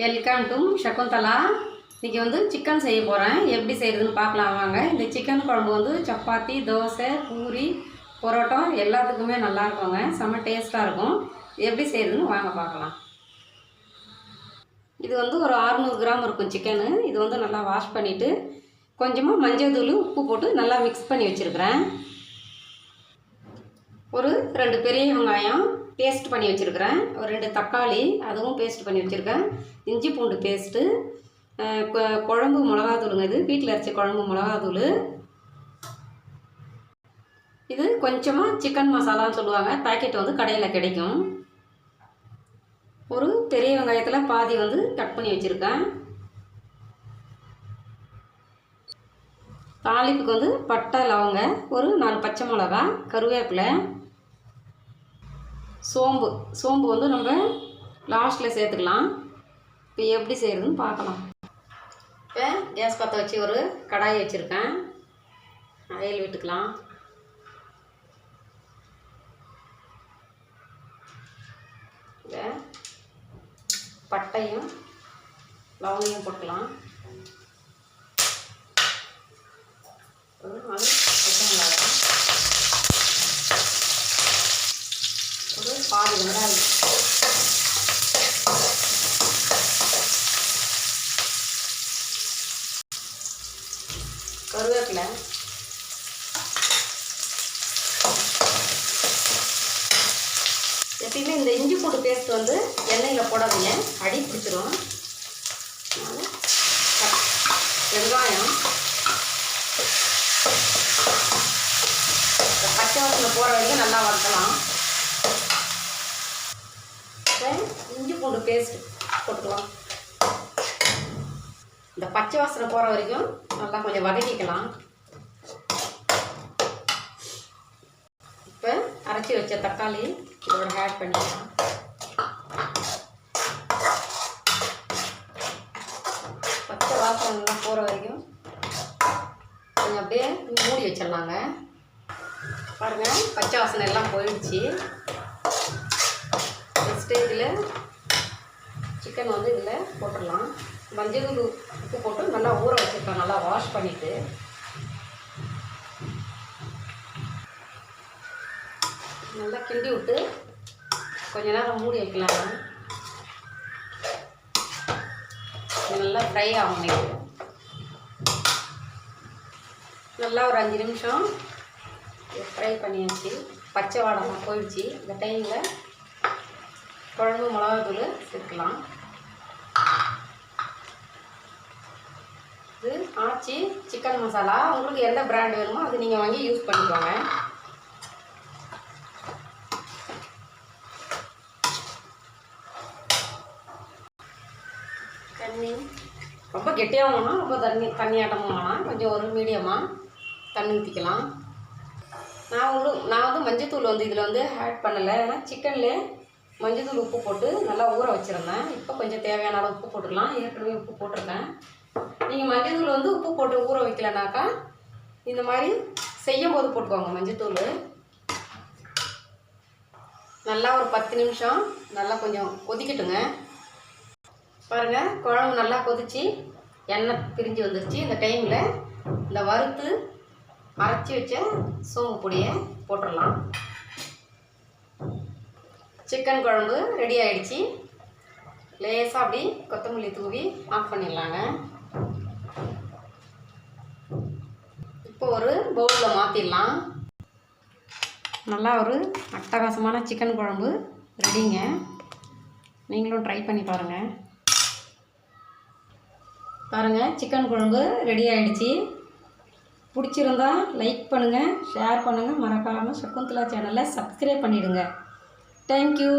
Welcome to Shakuntala. இன்றைக்கி வந்து chicken செய்ய போகிறேன் எப்படி செய்கிறதுன்னு பார்க்கலாம் வாங்க. இந்த சிக்கன் குழம்பு வந்து சப்பாத்தி தோசை பூரி பரோட்டா எல்லாத்துக்குமே நல்லா இருக்குங்க. செம்ம டேஸ்ட்டாக இருக்கும். எப்படி செய்கிறதுன்னு வாங்க பார்க்கலாம். இது வந்து ஒரு 600 கிராம் இருக்கும் சிக்கனு. இது வந்து நல்லா வாஷ் பண்ணிவிட்டு கொஞ்சமாக மஞ்சள் தூள் உப்பு போட்டு நல்லா மிக்ஸ் பண்ணி வச்சுருக்கிறேன். ஒரு ரெண்டு பெரிய வெங்காயம் பேஸ்ட் பண்ணி வச்சுருக்கிறேன். ஒரு ரெண்டு தக்காளி அதுவும் பேஸ்ட் பண்ணி வச்சுருக்கேன். இஞ்சி பூண்டு பேஸ்ட்டு குழம்பு மிளகாத்தூளுங்க இது. வீட்டில் அரைச்ச குழம்பு மிளகாத்தூள். இது கொஞ்சமாக சிக்கன் மசாலான்னு சொல்லுவாங்க. பாக்கெட் வந்து கடையில் கிடைக்கும். ஒரு பெரிய வெங்காயத்தில் பாதி வந்து கட் பண்ணி வச்சுருக்கேன். தாளிப்புக்கு வந்து பட்டை லவங்க ஒரு நாலு பச்சை மிளகா கருவேப்பிலை சோம்பு. சோம்பு வந்து நம்ம லாஸ்ட்டில் சேர்த்துக்கலாம். இப்போ எப்படி செய்கிறதுன்னு பார்க்கலாம். இப்போ கேஸ் பற்ற வச்சு ஒரு கடாய் வச்சுருக்கேன். அயல் விட்டுக்கலாம். பட்டையும் லவங்கையும் போட்டுக்கலாம். ஒரு நாலு பச்சை ஒரு பாதி வெங்காயம் கருவேப்பிலை. எப்பயுமே இந்த இஞ்சி பூண்டு பேஸ்ட் வந்து எண்ணெயில் போடாதீங்க. அடி பிடிச்சிரும். வெங்காயம் இந்த பச்சை வாசனை போகிற வரைக்கும் நல்லா வறுக்கலாம் இஞ்சி பூண்டு பேஸ்ட் போட்டுக்கலாம். இந்த பச்சை வாசனை போகிற வரைக்கும் நல்லா கொஞ்சம் வதக்கிக்கலாம். இப்போ அரைச்சி வச்ச தக்காளி இதோட ஆட் பண்ணிக்கலாம். பச்சை வாசனை நல்லா போகிற வரைக்கும் கொஞ்சம் அப்படியே மூடி வச்சிடலாங்க. பாருங்கள் பச்சை வாசனை எல்லாம் போயிடுச்சு. இந்த ஸ்டேஜில் சிக்கன் வந்து இதில் போட்டுடலாம். மஞ்சள் தூள் உப்பு போட்டு நல்லா ஊற வச்சுருக்கேன் நல்லா வாஷ் பண்ணிவிட்டு நல்லா கிண்டி விட்டு கொஞ்ச நேரம் மூடி வைக்கலாங்க நல்லா ஃப்ரை ஆகும் நல்லா ஒரு அஞ்சு நிமிஷம் ஃப்ரை பண்ணியாச்சு. பச்சை வாடகம் போயிடுச்சு. இந்த டைமில் குழம்பு மிளகாத்தூள் சேர்க்கலாம். இது ஆச்சி சிக்கன் மசாலா உங்களுக்கு எந்த பிராண்ட் வேணுமோ அது நீங்கள் வாங்கி யூஸ் பண்ணிக்கோங்க. தண்ணி. ரொம்ப கெட்டியாகவும் வேணாம் ரொம்ப தண்ணி தண்ணியாட்டமும் வேணாம். கொஞ்சம் ஒரு மீடியமாக தண்ணி ஊற்றிக்கலாம் நான் வந்து நான் வந்து மஞ்சத்தூள் வந்து இதில் வந்து ஆட் பண்ணலை. ஏன்னா சிக்கன்லேயே மஞ்சத்தூள் உப்பு போட்டு நல்லா ஊற வச்சுருந்தேன். இப்போ கொஞ்சம் தேவையான அளவு உப்பு போட்டுக்கலாம் ஏற்கனவே உப்பு போட்டிருக்கேன். நீங்கள் மஞ்சத்தூள் வந்து உப்பு போட்டு ஊற வைக்கலனாக்கா இந்த மாதிரி செய்யும் போது போட்டுக்கோங்க மஞ்சத்தூள். நல்லா ஒரு பத்து நிமிஷம் நல்லா கொஞ்சம் கொதிக்கட்டுங்க. பாருங்கள் குழம்பு நல்லா கொதிச்சு எண்ணெய் பிரிஞ்சு வந்துருச்சு. இந்த டைமில் இந்த வறுத்து அரைச்சி வச்ச சோம்பு பொடியை போட்டுடலாம் சிக்கன் குழம்பு ரெடி ஆகிடுச்சி லேசாக அப்படி கொத்தமல்லி தூவி ஆஃப் பண்ணிடலாங்க. இப்போ ஒரு பவுலில் மாற்றிடலாம் நல்லா ஒரு அட்டகாசமான சிக்கன் குழம்பு ரெடிங்க. நீங்களும் ட்ரை பண்ணி பாருங்கள் பாருங்கள் சிக்கன் குழம்பு ரெடி ஆகிடுச்சி பிடிச்சிருந்தா லைக் பண்ணுங்கள் ஷேர் பண்ணுங்கள் மறக்காமல் சகுந்தலா சேனலை சப்ஸ்கிரைப் பண்ணிவிடுங்க தேங்க்யூ